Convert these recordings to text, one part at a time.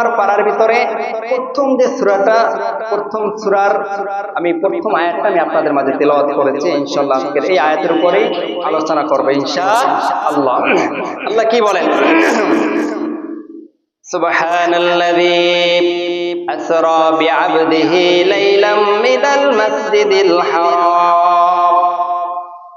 Number পারার ভিতরে প্রথম যে সূরাটা প্রথম সূরার আমি প্রথম আয়াতটা আমি আপনাদের মাঝে তেলাওয়াত করেছি ইনশাআল্লাহ আজকের এই আয়াতের উপরেই আলোচনা করব ইনশাআল্লাহ আল্লাহ কি বলেন سبحان الذي أسرى بعبده ليلا من المسجد الحرام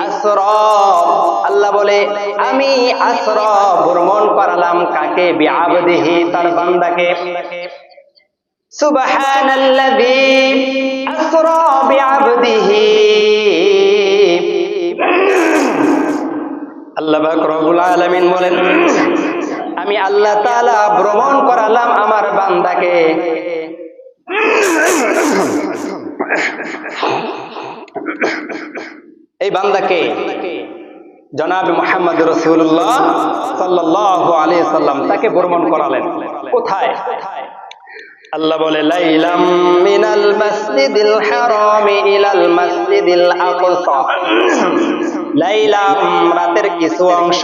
আসরা। আল্লাহ বলে, আমি আসরা ভ্রমণ করালাম কাকে? বিআবদিহি, তার বান্দাকে। সুবহানাল্লাযী আলামিন বলেন, আমি আল্লাহ তাআলা ভ্রমণ করালাম আমার বান্দাকে। এই বান্দাকে জনাব মোহাম্মদ রসুল্লাহ সাল্লাহ আলী সাল্লাম তাকে ভ্রমণ করালেন। কোথায়? আল্লাহ বলে, লাইলাম মিনাল মসজিদিল হারামি ইলাল মসজিদিল আকসা। লাইলাম রাতের কিছু অংশ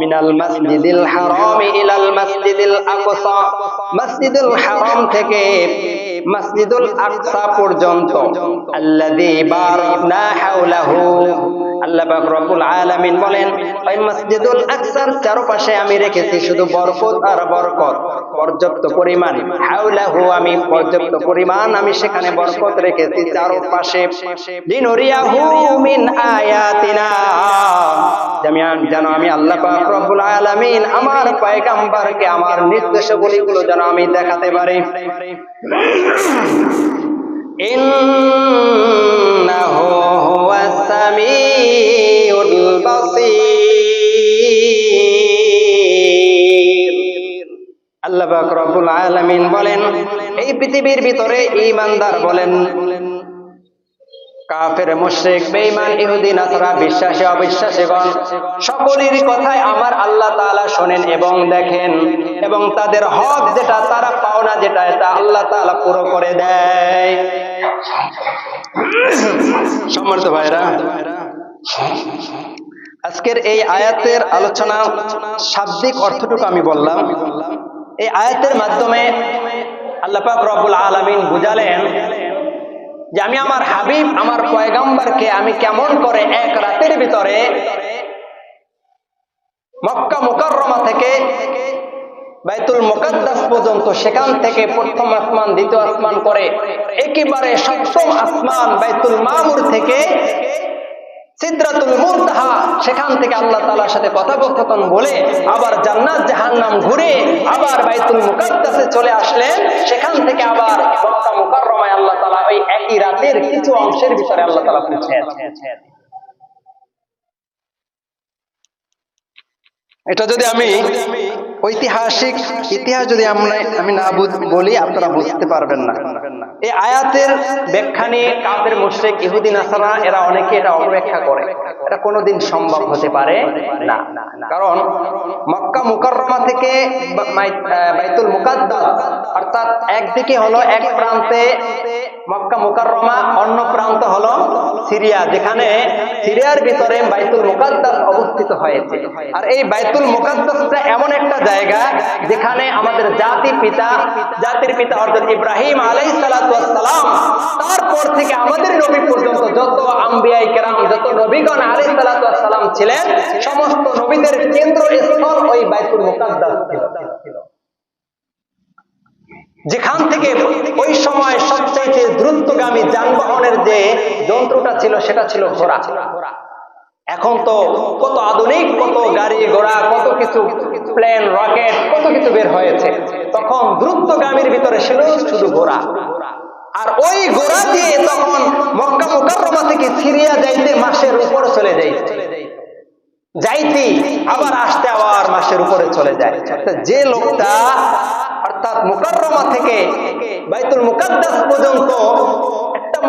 মিনাল মসজিদিল হারামি ইলাল মসজিদিল আকসা। মসজিদুল হারাম থেকে মসজিদুল আকসা পর্যন্ত। আল্লাযী বারাকনা হাওলাহু আল্লাহ বলেন, ওই মসজিদুল আকসার চারপাশে আমি রেখেছি শুধু বরকত আর বরকত, পর্যাপ্ত পরিমাণ। হাওলাহু আমি পর্যাপ্ত পরিমাণ আমি সেখানে বরকত রেখেছি। চারপাশে লিনুরিয়াহু মিন আয়াতিনা। জামিয়ান, যেন আমি আল্লাহ পাক রব্বুল আলামিন আমার পয়গম্বরকে আমার নির্দেশাবলীগুলো যেন আমি দেখাতে পারি। ইন্নাহু হুয়াস বাসীর আল্লাহ আলামিন বলেন, এই পৃথিবীর ভিতরে ঈমানদার বলেন, কাফের, মুশরিক, বেঈমান, ইহুদি, নাসারা, বিশ্বাসী, অবিশ্বাসীগণ সকলেরই কথাই আমার আল্লাহ তাআলা শোনেন এবং দেখেন এবং তাদের হক যেটা তারা পাওনা যেটা, এটা আল্লাহ তাআলা পুরো করে দেয়। সম্মানিত ভাইরা আজকের এই আয়াতের আলোচনা শাব্দিক অর্থটুকু আমি বললাম। এই আয়াতের মাধ্যমে আল্লাহ পাক রব্বুল আলামিন বুঝালেন যে আমি আমার হাবিব, আমার পয়গাম্বারকে আমি কেমন করে এক রাতের ভিতরে মক্কা মুকাররমা থেকে বাইতুল মোকাদ্দাস পর্যন্ত সেখান থেকে প্রথম আসমান, দ্বিতীয় আসমান করে একেবারে সপ্তম আসমান বাইতুল মামুর থেকে সিদ্রাতুল মুনতাহা, সেখান থেকে আল্লাহ তাআলার সাথে কথোপকথন বলে আবার জান্নাত জাহান্নাম ঘুরে আবার বাইতুল মুকাদ্দাসে চলে আসলেন। সেখান থেকে আবার মক্কা মুকাররমায় আল্লাহ তাআলা ওই একই রাতের কিছু অংশের ভিতরে আল্লাহ তাআলা পৌঁছেছেন এটা যদি আমি ঐতিহাসিক ইতিহাস যদি আমরা আমি না বলি, আপনারা বুঝতে পারবেন না। এই আয়াতের ব্যাখ্যা নিয়ে কাফের, মুশরিক, ইহুদি, নাসারা, এরা অনেকে এটা অপব্যাখ্যা করে। এটা কোনোদিন সম্ভব হতে পারে না। কারণ মক্কা মুকাররমা থেকে বাইতুল মুকাদ্দাস অর্থাৎ একদিকে হলো এক প্রান্তে মক্কা মুকাররমা, অন্য প্রান্ত হলো সিরিয়া, যেখানে সিরিয়ার ভিতরে বাইতুল মুকাদ্দাস অবস্থিত হয়েছে। আর এই বাইতুল মুকাদ্দাসটা এমন একটা জায়গা যেখানে আমাদের জাতির পিতা জাতির পিতা অর্থাৎ ইব্রাহিম ওয়াস সালাম, তারপর থেকে আমাদের নবী পর্যন্ত যত আম্বিয়াই কেরাম, যত নবীগণ ওয়াস সালাম ছিলেন, সমস্ত নবীদের কেন্দ্রস্থল ওই বাইতুল মুকাদ্দাস ছিল। যেখান থেকে ওই সময় সবচেয়ে দ্রুতগামী যানবাহনের যে যন্ত্রটা ছিল, সেটা ছিল ঘোড়া। এখন তো কত আধুনিক কত গাড়ি ঘোড়া, কত কিছু প্লেন, রকেট, কত কিছু বের হয়েছে। তখন দ্রুতগামীর ভিতরে ছিল শুধু ঘোড়া। আর ওই ঘোড়া দিয়ে তখন মক্কা মুকাররমা থেকে সিরিয়া যাইতে মাসের উপর চলে যাইছে যাইতি, আবার আসতে আবার মাসের উপরে চলে যায়। যে লোকটা অর্থাৎ মুকাররমা থেকে বাইতুল মুকাদ্দাস পর্যন্ত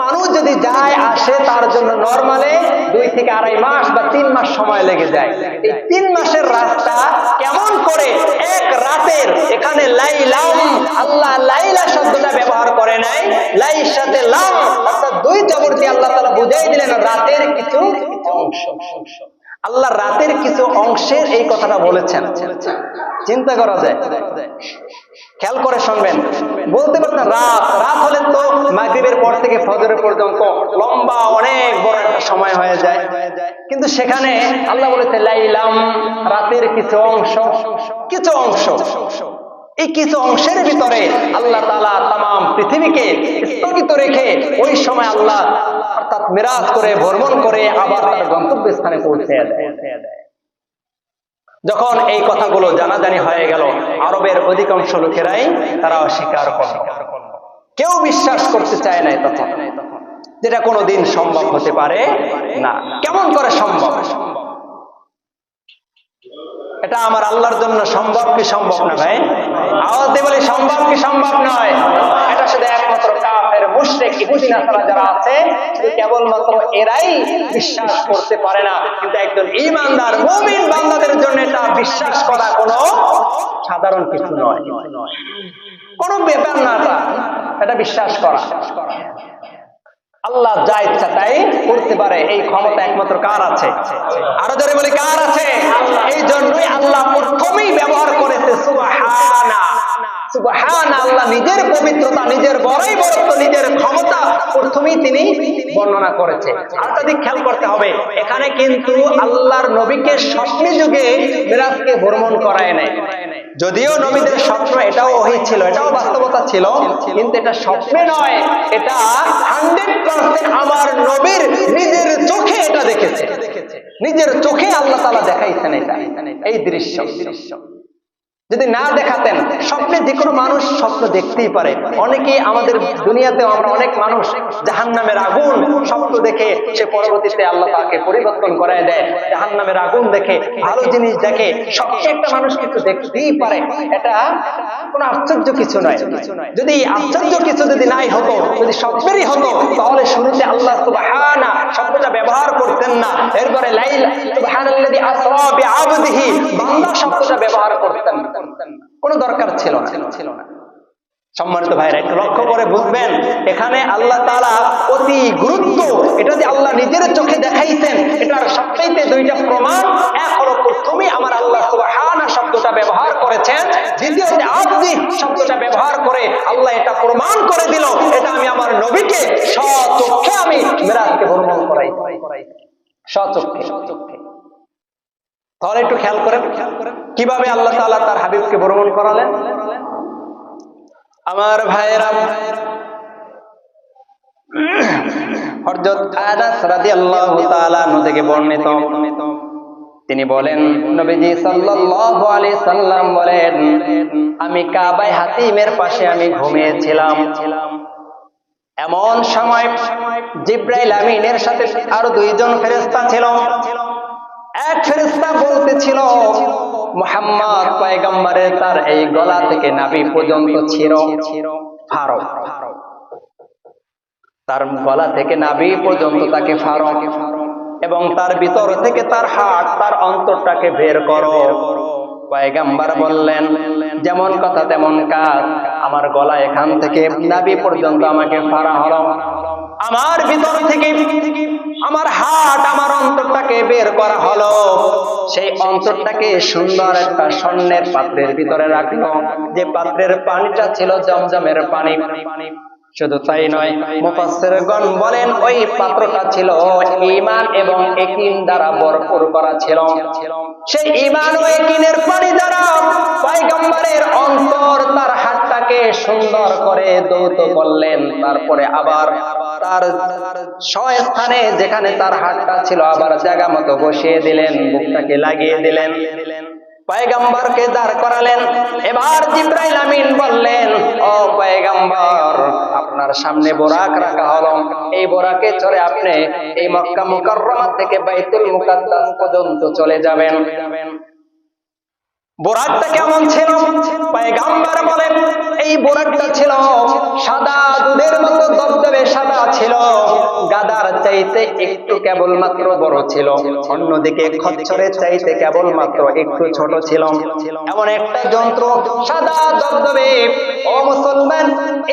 মানুষ যদি যায়, আসে, তার জন্য নরমালে দুই থেকে আড়াই মাস বা তিন মাস সময় লেগে যায়। এই তিন মাসের রাস্তা কেমন করে এক রাতের এখানে লাইলাম, আল্লাহ লাইলা শব্দটা ব্যবহার করে নাই, লাইর সাথে লাম, অর্থাৎ দুই জবর দিয়ে আল্লাহ তাআলা বুঝাই দিলেন রাতের কিছু অংশ। আল্লাহ রাতের কিছু অংশের এই কথাটা বলেছেন। চিন্তা করা যায়। খেয়াল করে শুনবেন। বলতে পারতেন রাত রাত হলে তো মাগরিবের পর থেকে ফজরের পর্যন্ত লম্বা অনেক বড় একটা সময় হয়ে যায়। কিন্তু সেখানে আল্লাহ বলেছে লাইলাম, রাতের কিছু অংশ কিছু অংশ। এই কিছু অংশের ভিতরে আল্লাহ তালা তাম, পৃথিবীকে স্থগিত রেখে ওই সময় আল্লাহ অর্থাৎ মিরাজ করে, ভ্রমণ করে আবার তার গন্তব্যস্থানে পৌঁছে যখন এই কথাগুলো জানাজানি হয়ে গেল, আরবের অধিকাংশ লোকেরাই তারা অস্বীকার করল। কেউ বিশ্বাস করতে চায় নাই তখন, যেটা কোনোদিন সম্ভব হতে পারে না। কেমন করে সম্ভব? এটা আমার আল্লাহর জন্য সম্ভব কি সম্ভব না ভাই? আওয়াজ দিয়ে বলি, সম্ভব কি সম্ভব নয়? এটা শুধু একমাত্র কাফের মুশরিক ইহুদি যারা আছে, শুধু কেবলমাত্র এরাই বিশ্বাস করতে পারে না। কিন্তু একজন ঈমানদার, মুমিন বান্দাদের জন্য এটা বিশ্বাস করা কোনো সাধারণ কিছু নয়। কোনো ব্যাপার না এটা বিশ্বাস করা। আল্লাহ যা ইচ্ছা তাই করতে পারে, এই ক্ষমতা একমাত্র কার আছে? আরও জোরে বলি, কার আছে? এই জন্যই আল্লাহ প্রথমেই ব্যবহার করেছে সুবহান নিজের পবিত্রতা, নিজের বড়ই নিজের ক্ষমতা প্রথমেই তিনি বর্ণনা করেছে। আরেকটা দিক খেয়াল করতে হবে, এখানে কিন্তু আল্লাহর নবীকে স্বপ্নে যুগে মিরাজকে ভ্রমণ করায় নাই। যদিও নবীদের স্বপ্ন এটাও ওহি ছিল, এটাও বাস্তবতা ছিল, কিন্তু এটা স্বপ্নে নয়, এটা হান্ড্রেড পার্সেন্ট আমার নবীর নিজের চোখে এটা দেখেছে। নিজের চোখে আল্লাহ তালা দেখাইছেন এটা, এই দৃশ্য দৃশ্য। যদি না দেখাতেন, স্বপ্নে যে কোনো মানুষ স্বপ্ন দেখতেই পারে। অনেকেই আমাদের দুনিয়াতে আমরা অনেক মানুষ জাহান নামের আগুন স্বপ্ন দেখে সে পরবর্তীতে আল্লাহ তাকে পরিবর্তন করায় দেয়। জাহান নামের আগুন দেখে, ভালো জিনিস দেখে, স্বপ্নে একটা মানুষ কিন্তু দেখতেই পারে। এটা কোনো আশ্চর্য কিছু নয়। যদি আশ্চর্য কিছু যদি নাই হতো, যদি স্বপ্নেরই হতো, তাহলে শুরুতে আল্লাহ সুবহানা শব্দটা ব্যবহার করতেন না। এরপরে লাইল, সুবহানাল্লাযী আসরা বিআবদিহি, বান্দা শব্দটা ব্যবহার করতেন না। কোনো দরকার ছিল না। ছিল না সম্মানিত ভাইরা, একটু লক্ষ্য করে বুঝবেন, এখানে আল্লাহ অতি গুরুত্ব, এটা যে আল্লাহ নিজের চোখে দেখাইছেন এটার সবচাইতে দুইটা প্রমাণ। এক হলো প্রথমে আমার আল্লাহ সুবহানা শব্দটা ব্যবহার করেছেন। দ্বিতীয়তে আব্দি শব্দটা ব্যবহার করে আল্লাহ এটা প্রমাণ করে দিল, এটা আমি আমার নবীকে স্বচক্ষে আমি মেরাজকে ভ্রমণ করাই স্বচক্ষে স্বচক্ষে। তাহলে একটু খেয়াল করেন, কীভাবে আল্লাহ তাআলা তার হাবিবকে ভ্রমণ করালেন? আমার ভাইয়েরা তিনি বলেন, আমি কাবায় হাতিমের পাশে আমি ঘুমিয়েছিলাম। এমন সময় জিব্রাইল আমিনের সাথে আরও দুইজন ফেরেশতা ছিল। এক ফেরেশতা বলতেছিল, মুহাম্মদ পয়গম্বরের তার এই গলা থেকে নাভি পর্যন্ত ছিল ফারক তার গলা থেকে নাভি পর্যন্ত তাকে ফারক এবং তার ভিতর থেকে তার হাত, তার অন্তরটাকে বের করো। পয়গাম্বার বললেন, যেমন কথা তেমন কাজ, আমার গলা এখান থেকে নাভি পর্যন্ত আমাকে ফাড়া হলো। আমার ভিতর থেকে, আমার হাট আমার অন্তরটাকে বের করা হলো। সেই অন্তরটাকে সুন্দর একটা স্বর্ণের পাত্রের ভিতরে রাখল। যে পাত্রের পানিটা ছিল জমজমের পানি। শুধু তাই নয়, মুফাসসিরগণ বলেন, ওই পাত্রটা ছিল ঈমান এবং একিন দ্বারা ভরপুর করা ছিল। সেই ইমান ও একিনের পানি দ্বারা পয়গম্বরের অন্তর তার হাতটাকে সুন্দর করে দৌত করলেন। তারপরে আবার তার স্থানে যেখানে তার হাতটা ছিল, আবার জায়গা মতো বসিয়ে দিলেন, বুকটাকে লাগিয়ে দিলেন। পয়গম্বরকে দাঁড় করালেন। এবার জিব্রাইল আমিন বললেন, ও পয়গম্বর, আপনার সামনে বোরাক রাখা হলো। এই বোরাকে চড়ে আপনি এই মক্কা মুকাররমা থেকে বাইতুল মুকাদ্দাস পর্যন্ত চলে যাবেন। বোরাকটা কেমন ছিল? পয়গাম্বার বলেন এই বোরাকটা ছিল সাদা দুধের মতো দবদবে সাদা ছিল। গাদার চাইতে একটু কেবলমাত্র বড় ছিল। অন্যদিকে খচ্চরের চাইতে কেবলমাত্র একটু ছোট ছিল। এমন একটা যন্ত্র সাদা দবদবে ও মুসলমান,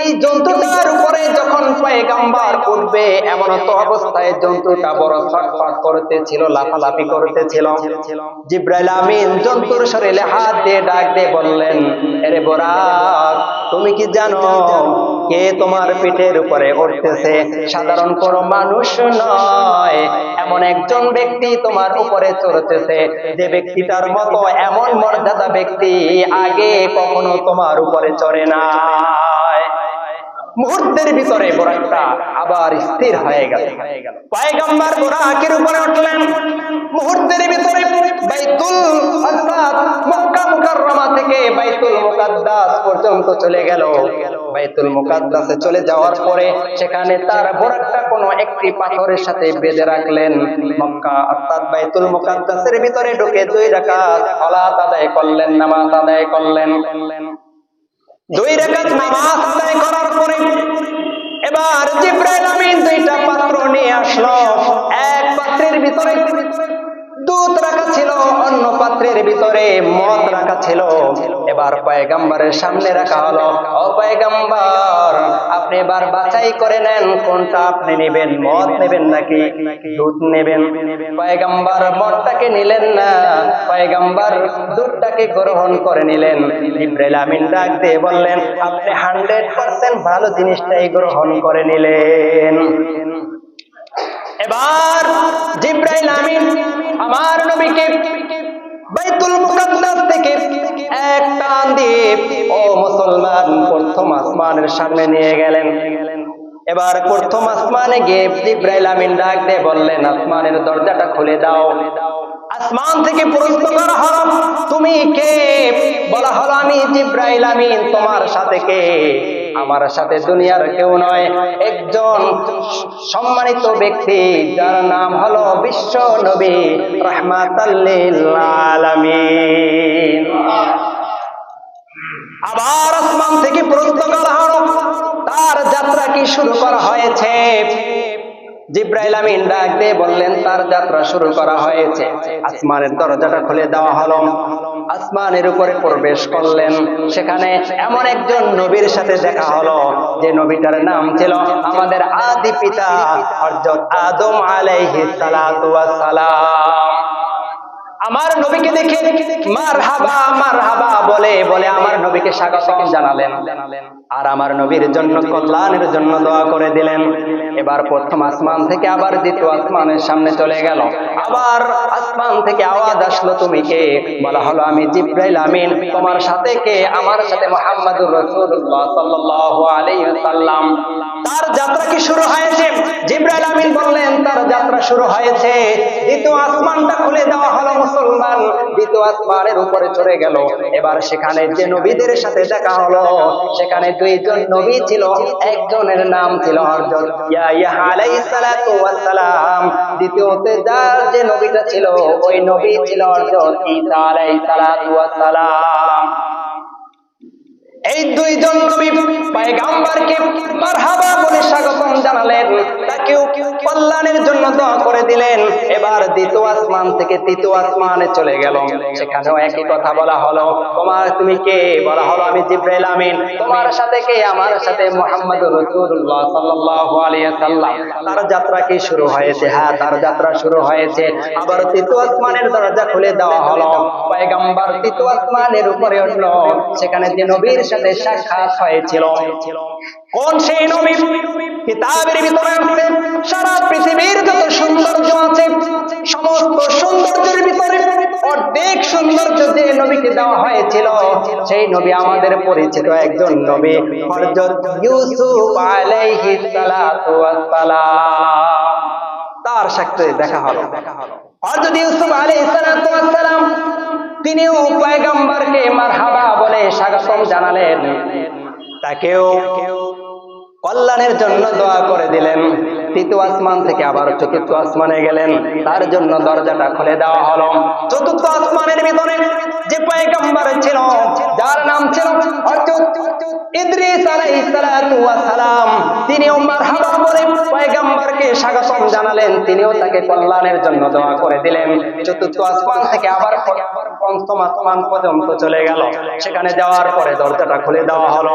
এই যন্ত্রটার উপরে যখন পয়গাম্বার উঠবে, এমন তো অবস্থায় যন্ত্রটা বড় ছটফট করতেছিল, লাফালাফি করতেছিল। জিব্রাইল আমিন যন্ত্র শরীরে হাত দিয়ে ডাক দিয়ে বললেন, এরে বোরাক, তুমি কি জানো কে তোমার পিঠের উপরে উঠতেছে? সাধারণ কোনো মানুষ নয়। এমন একজন ব্যক্তি তোমার উপরে চড়তেছে। যে ব্যক্তিটার মতো এমন মর্যাদা ব্যক্তি আগে কখনো তোমার উপরে চড়ে নাই মুহূর্তের ভিতরে বোরাকটা আবার স্থির হয়ে গেল। পয়গম্বর বোরাকের উপরে উঠলেন। মুহূর্তের ভিতরে বাইতুল অর্থাৎ মক্কা মুকাররমা থেকে বাইতুল মুকাদ্দাস পর্যন্ত চলে গেল। বাইতুল মুকাদ্দাসে চলে যাওয়ার পরে সেখানে তার বোরাকটা কোনো একটি পাথরের সাথে বেঁধে রাখলেন। মক্কা অর্থাৎ বাইতুল মুকাদ্দাসের ভিতরে ঢুকে দুই রাকাত সালাত আদায় করলেন, নামাজ আদায় করলেন। দুই রেখাত নামাজ আদায় করার পরে এবার জিব্রাইল আমিন দুইটা পাত্র নিয়ে আসলো। এক পাত্রের ভিতরে দুধ রাখা ছিল, অন্য পাত্রের ভিতরে মদ রাখা ছিল। এবার পয়গাম্বারের সামনে রাখা হলো। ও পয়গাম্বার, আপনি এবার বাছাই করে নেন, কোনটা আপনি নেবেন, মদ নেবেন নাকি দুধ নেবেন? পয়গাম্বার, মদটাকে নিলেন না। পয়গাম্বার, দুধটাকে গ্রহণ করে নিলেন। ইব্রাহিম আমিন ডাক দিয়ে বললেন, আপনি হান্ড্রেড পার্সেন্ট ভালো জিনিসটাই গ্রহণ করে নিলেন। এবার জিব্রাইল আমিন আমার নবীকে বাইতুল মুকাদ্দাস থেকে এক টান দিয়ে, ও মুসলমান, প্রথম আসমানের সামনে নিয়ে গেলেন। এবার প্রথম আসমানে গিয়ে জিব্রাইল আমিন ডাক দিয়ে বললেন, আসমানের দরজাটা খুলে দাও। আসমান থেকে প্রশ্ন করা হলো তুমি কে? বলা হলো, আমি জিব্রাইল আমিন, তোমার সাথে কে? আমার সাথে দুনিয়ার কেউ নয়, একজন সম্মানিত ব্যক্তি যার নাম হলো বিশ্ব নবী রহমাতাল্লিল আলামিন। আবার আসমান থেকে প্রশ্ন করা হলো তার যাত্রা কি শুরু করা হয়েছে? জিব্রাইল আমিন ডাক দিয়ে বললেন, তার যাত্রা শুরু করা হয়েছে। আসমানের দরজাটা খুলে দেওয়া হলো। আসমানের উপরে প্রবেশ করলেন। সেখানে এমন একজন নবীর সাথে দেখা হলো, যে নবীটার নাম ছিল আমাদের আদি পিতা, হযরত আদম আলাইহিস সালাতু সালাম আমার নবীকে দেখে মার হাবা মার হাবা বলে বলে আমার নবীকে স্বাগতম জানালেন। আর আমার নবীর জন্য, কল্যাণের জন্য দোয়া করে দিলেন। এবার প্রথম আসমান থেকে আবার দ্বিতীয় আসমানের সামনে চলে গেল। আবার আসমান থেকে আওয়াজ আসলো, তুমি কে? বলা হলো, আমি জিব্রাইল আমিন। তোমার সাথে কে? আমার সাথে মোহাম্মদুর রাসূলুল্লাহ সাল্লাল্লাহু আলাইহি সাল্লাম তার যাত্রা কি শুরু হয়েছে? জিব্রাইল আমিন বললেন, তার যাত্রা শুরু হয়েছে। দ্বিতীয় আসমানটা খুলে দেওয়া হলো মুসলমান। দ্বিতীয় আসমানের উপরে চলে গেল। এবার সেখানে যে নবীদের সাথে দেখা হলো, সেখানে দুইজন নবী ছিল, একজনের নাম ছিল হযরত আলাইহিস সালাতু ওয়াস সালাম। দ্বিতীয়তে যার যে নবীটা ছিল, ওই নবী ছিল হযরত ঈসা আলাইহিস সালাতু ওয়াস সালাম। এই দুইজন নবী পয়গাম্বরকে মারহাবা বলে স্বাগতম জানালেন। তাকেও কল্যাণের জন্য দোয়া করে দিলেন। এবার দ্বিতীয় আসমান থেকে তৃতীয় আসমানে চলে গেল। সেখানেও একই কথা বলা হলো। তোমার তুমি কে? বলা হলো, আমি জিব্রাইল আমিন। তোমার সাথে কে? আমার সাথে মুহাম্মদ রাসূলুল্লাহ সাল্লাল্লাহু আলাইহি সাল্লাম তার যাত্রা কি শুরু হয়েছে? হ্যাঁ তার যাত্রা শুরু হয়েছে। আবার তৃতীয় আসমানের দরজা খুলে দেওয়া হলো। পয়গাম্বর তৃতীয় আসমানের উপরে উঠল। সেখানে যে নবীর সাথে সাক্ষাৎ হয়েছিল। কোন সেই নবী? কিতাবের ভিতরে আছে, সারা পৃথিবীর যত সৌন্দর্য আছে, সমস্ত সৌন্দর্যের ভিতরে অর্ধেক সৌন্দর্য যে নবীকে দেওয়া হয়েছিল, সেই নবী আমাদের পরিচিত একজন নবী, হযরত ইউসুফ আলাইহিস সালাতু ওয়াস সালাম তার সাথে দেখা হলো। হযরত ইউসুফ আলাইহিস সালাতু ওয়াস সালাম তিনিও পয়গম্বরকে মারহাবা বলে স্বাগতম জানালেন। তাকেও কল্যাণের জন্য দোয়া করে দিলেন। তৃতীয় আসমান থেকে আবার চতুর্থ আসমানে গেলেন। তার জন্য দরজাটা খুলে দেওয়া হলো। চতুর্থ আসমানের ভিতরে যে পয়গম্বর ছিল, যার নাম ছিল ইদ্রিস তিনিও পয়গম্বরকে জানালেন। তিনিও তাকে কল্যাণের জন্য দোয়া করে দিলেন। চতুর্থ আসমান থেকে আবার পঞ্চম আসমান পর্যন্ত চলে গেল। সেখানে যাওয়ার পরে দরজাটা খুলে দেওয়া হলো।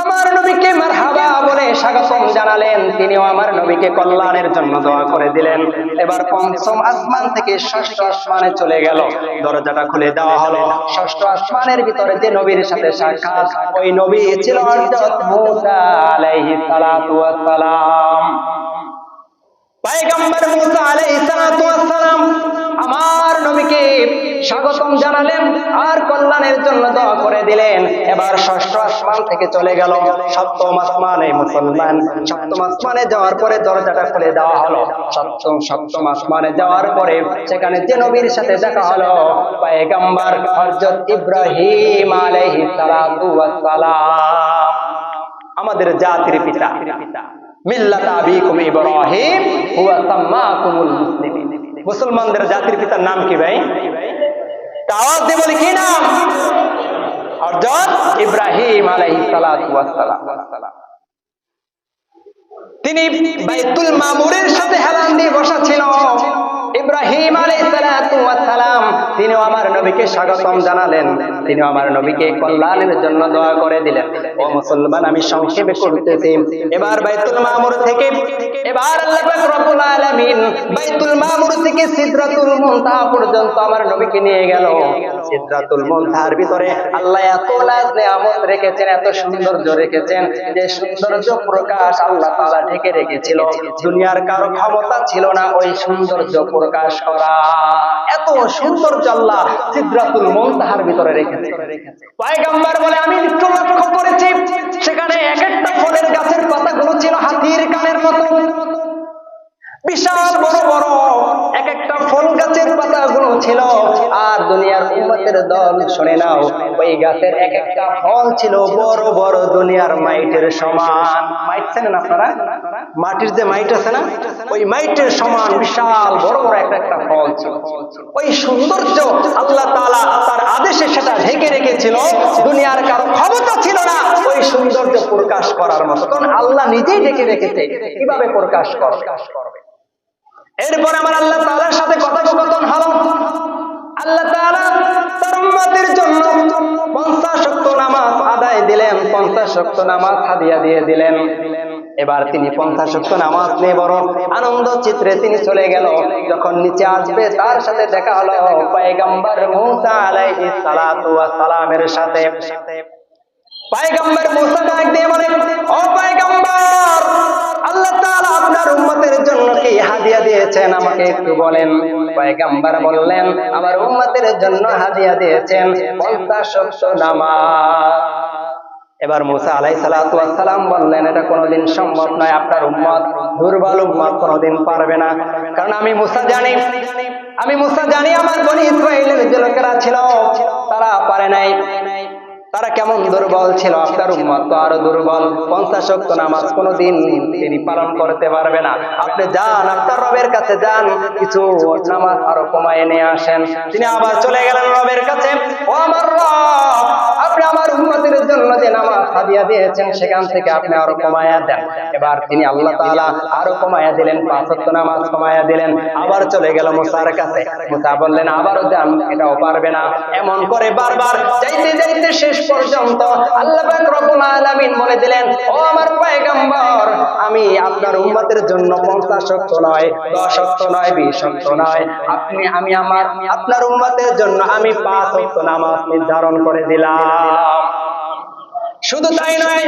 আমার নবীকে মারহাবা বলে স্বাগতম জানালেন। তিনিও আমার নবীকে কল্যাণের জন্য দোয়া করে দিলেন। এবার পঞ্চম আসমান থেকে ষষ্ঠ আসমানে চলে গেল। দরজাটা খুলে দেওয়া হলো। ষষ্ঠ আসমানের ভিতরে যে নবীর সাথে সাক্ষাৎ, ওই নবী ছিল হযরত মূসা আলাইহিস সালাতু ওয়াস পয়গম্বর মুসা আলাইহিস সালাতু ওয়াস সালাম আমার নবীকে স্বাগতম জানালেন আর কল্যাণের জন্য দোয়া করে দিলেন। এবার ষষ্ঠ আসমান থেকে চলে গেল। সপ্তম আসমানে মুসলমান। সপ্তম আসমানে যাওয়ার পরে দরজাটা খুলে দেওয়া হলো। সপ্তম সপ্তম আসমানে যাওয়ার পরে সেখানে যে নবীর সাথে দেখা হলো, পয়গম্বর হযরত ইব্রাহিম আলাইহিস সালাতু ওয়াস সালাম। আমাদের জাতির পিতা। মিল্লাত আবিকুম ইব্রাহিম, হুয়া সাম্মাকুমুল মুসলিমিন। মুসলমানদের জাতির পিতার নাম কি ভাই? আওয়াজ দিয়ে বলি, কি নাম? অর্জন ইব্রাহিম সালাম। তিনি বাইতুল মামুরের সাথে হেলান দিয়ে বসা ছিল। ইব্রাহিম সালাম তিনিও আমার নবীকে স্বাগতম জানালেন। তিনিও আমার নবীকে কল্যাণের জন্য দোয়া করে দিলেন। ও মুসলমান, আমি সংক্ষেপে করতেছি এবার বাইতুল মামুর থেকে এবার আল্লাহ পাক রব্বুল আলামিন বাইতুল মামুর থেকে সিদরাতুল মুনতাহা পর্যন্ত আমার নবীকে নিয়ে গেল। সিদরাতুল মুনতাহার ভিতরে আল্লাহ এত নাজ নিয়ামত রেখেছেন, এত সৌন্দর্য রেখেছেন যে সৌন্দর্য প্রকাশ আল্লাহ তাআলা ঢেকে রেখেছিল। দুনিয়ার কারও ক্ষমতা ছিল না ওই সৌন্দর্য প্রকাশ করা। এত সৌন্দর্য আল্লাহ সিদরাতুল মুনতাহার ভিতরে রেখেছে। পয়গম্বর বলে, আমি লক্ষ্য করেছি। সেখানে এক একটা ফলের গাছের পাতাগুলো ছিল হাতির কানের মতো। বিশাল বড় বড় এক একটা ফল গাছের পাতাগুলো ছিল। আর দুনিয়ার উম্মতের দল, শুনে নাও, ওই গাছের এক একটা ফল ছিল বড় বড় দুনিয়ার মাইটের সমান। মাইট আপনারা? মাটির যে মাইট আছে না, ওই মাইটের সমান বিশাল বড় বড় একটা একটা ফল ছিল। ওই সৌন্দর্য আল্লাহ তাআলা তার আদেশে সেটা ঢেকে রেখেছিল। দুনিয়ার কারও ক্ষমতা ছিল না, ওই সৌন্দর্য প্রকাশ করার মতো কারণ আল্লাহ নিজেই ঢেকে রেখেছে। কীভাবে প্রকাশ করবে? এরপর আমার আল্লাহ তাআলার সাথে কথোপকথন হলো। আল্লাহ তাআলা তার উম্মতের জন্য 50 ওয়াক্ত নামাজ আদায় দিলেন 50 ওয়াক্ত নামাজ হাদিয়া দিয়ে দিলেন। এবার তিনি 50 ওয়াক্ত নামাজ নিয়ে বড় আনন্দ চিত্রে তিনি চলে গেল। যখন নিচে আসবে, তার সাথে দেখা হলো মুসা আলাইহিস সালাতু ওয়াস সালামের সাথে। মুসা ডাক দিয়ে ও আল্লাহ তাআলা আপনার উম্মতের জন্য কি হাদিয়া দিয়েছেন আমাকে একটু বলেন? পয়গম্বর বললেন, আমার উম্মতের জন্য হাদিয়া দিয়েছেন 50 ওয়াক্ত নামাজ। এবার মুসা আলাই সালাম বললেন, এটা কোনোদিন সম্ভব নয়, আপনার উম্মত দুর্বল উম্মত কোনোদিন পারবে না। কারণ আমি মুসা জানি, আমি মুসা জানি, আমার বনি ইসরায়েলের যে লোকেরা ছিল, তারা পারে নাই। তারা কেমন দুর্বল ছিল আপনার উম্মত? তো আরও দুর্বল পঞ্চাশ শক্ত নামাজ কোনোদিন তিনি পালন করতে পারবে না। আপনি যান, আপনার রবের কাছে যান। কিছু নামাজ আরও কমায় নিয়ে আসেন। তিনি আবার চলে গেলেন রবের কাছে। ও আমার আপনি আমার উন্নতির জন্য যে নামাজ হাদিয়া দিয়েছেন, সেখান থেকে আপনি আরও কমায়া দেন। এবার তিনি আল্লাহ তাআলা আরও কমায়া দিলেন, পাঁচ ওয়াক্ত নামাজ কমায়া দিলেন। আবার চলে গেল মুসার কাছে। মুসা বললেন, আবারও যান, এটাও পারবে না। এমন করে বারবার, যাইতে যাইতে শেষ পর্যন্ত বলে দিলেন, ও আমার আমি আপনার উম্মতের জন্য 50 শক্ত নয় 10 শক্ত নয় 20 শক্ত নয়। আপনি, আমি আমার, আপনার উম্মতের জন্য আমি 5 শক্ত নামাজ নির্ধারণ করে দিলাম। শুধু তাই নয়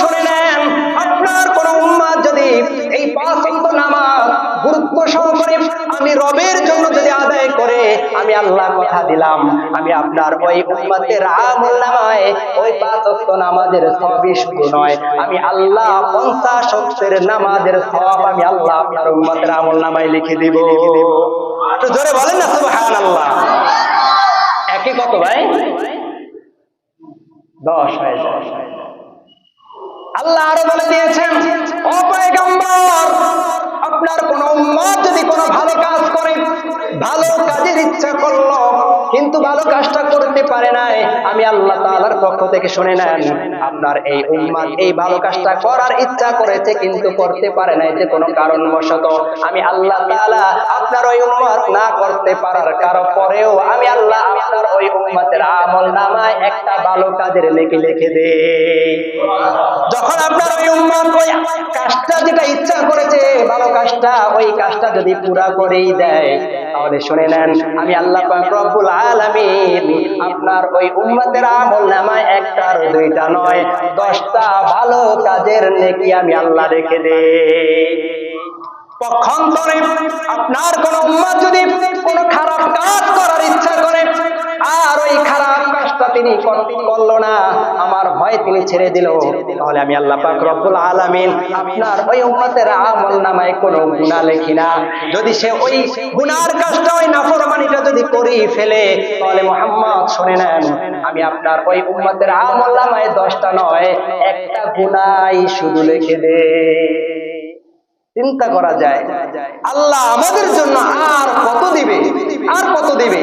শুনে নেন, আপনার কোন উম্মাদ যদি এই পাঁচ নামাজ গুরুত্ব সহকারে আমি রবের জন্য যদি আমি আল্লাহ কথা দিলাম। আমি আপনার ওই উম্মতের আমল নামায়, ওই পাঁচ ওয়াক্ত নামাজের সবই শুধু নয়। আমি আল্লাহ পঞ্চাশ ওয়াক্তের নামাজের সব আমি আল্লাহ আপনার উম্মতের আমল নামায় লিখে দিব। একটু জোরে বলেন না, সুবহানাল্লাহ। একই কত ভাই? দশ হয়ে যায়। আল্লাহ আরও বলে দিয়েছেন, ও পয়গম্বর, আপনার কোন উম্মত যদি কোনো ভালো কাজ করে, ভালো কাজের ইচ্ছা করল, কিন্তু ভালো কাজটা করতে পারে নাই। আমি আল্লাহ তাআলার পক্ষ থেকে শুনে নেন, আপনার এই উম্মত এই ভালো কাজটা করার ইচ্ছা করেছে, কিন্তু করতে পারে নাই যে কোনো কারণবশত। আমি আল্লাহ তাআলা আপনার ওই উম্মত না করতে পারার কারণ পরেও আমি আল্লাহ আপনার ওই উম্মতের আমল নামায় একটা ভালো কাজের লেখে লিখে দেই। যখন আপনার ওই উম্মত ওই কাজটা যেটা ইচ্ছা করেছে, ভালো কাজটা, ওই কাজটা যদি পুরা করেই দেয়, তাহলে শুনে নেন আমি আল্লাহ পাক রব্বুল আলামিন আপনার ওই উম্মতের আমল নামায় একটার দুইটা নয়, দশটা ভালো কাজের নেকি আমি আল্লাহ রেখে দেই। পক্ষান্তরে আপনার কোন উম্মত যদি কোন খারাপ কাজ করার ইচ্ছা করে, আর ওই খারাপ কাজটা তিনি কর- করল না, আমার ভয় তিনি ছেড়ে দিল। তাহলে আমি আল্লাহ পাক রব্বুল আলামিন আপনার ওই উম্মতের আমল নামায় কোনো গুনাহ লেখি না। যদি সে ওই গুনার কাজটা, ওই নাফরমানিটা যদি করি ফেলে, তাহলে মোহাম্মদ শুনে নেন, আমি আপনার ওই উম্মতের আমল নামায় দশটা নয়, একটা গুনাই শুধু লিখে দে। চিন্তা করা যায়। আল্লাহ আমাদের জন্য আর কত দিবে? আর কত দিবে?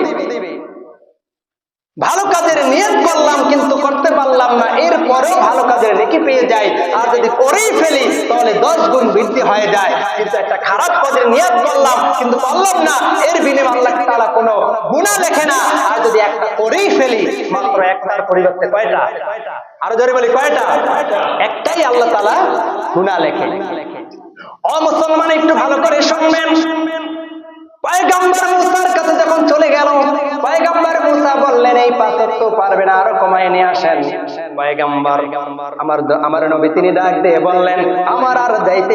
ভালো কাজের নিয়ত করলাম, কিন্তু করতে পারলাম না। এর এরপরেও ভালো কাজের নেকি পেয়ে যাই। আর যদি করেই ফেলি, তাহলে দশ গুণ বৃদ্ধি হয়ে যায়। কিন্তু একটা খারাপ কাজের নিয়ত করলাম, কিন্তু পারলাম না। এর বিনিময়ে আল্লাহ তাআলা কোনো গুনাহ লেখে না। আর যদি একটা করেই ফেলি, মাত্র একটার পরিবর্তে কয়টা? আরও জোরে বলি, কয়টা? একটাই আল্লাহ তালা গুনাহ লেখে। ও মুসলমান একটু ভালো করে শুনবেন।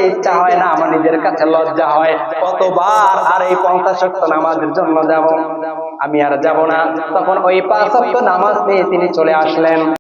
ইচ্ছা হয় না, আমার নিজের কাছে লজ্জা হয়। কতবার আর এই পঞ্চাশক্ত নামাজের জন্য যাব? আমি আর যাব না। তখন ওই পাঁচ নামাজ নিয়ে তিনি চলে আসলেন।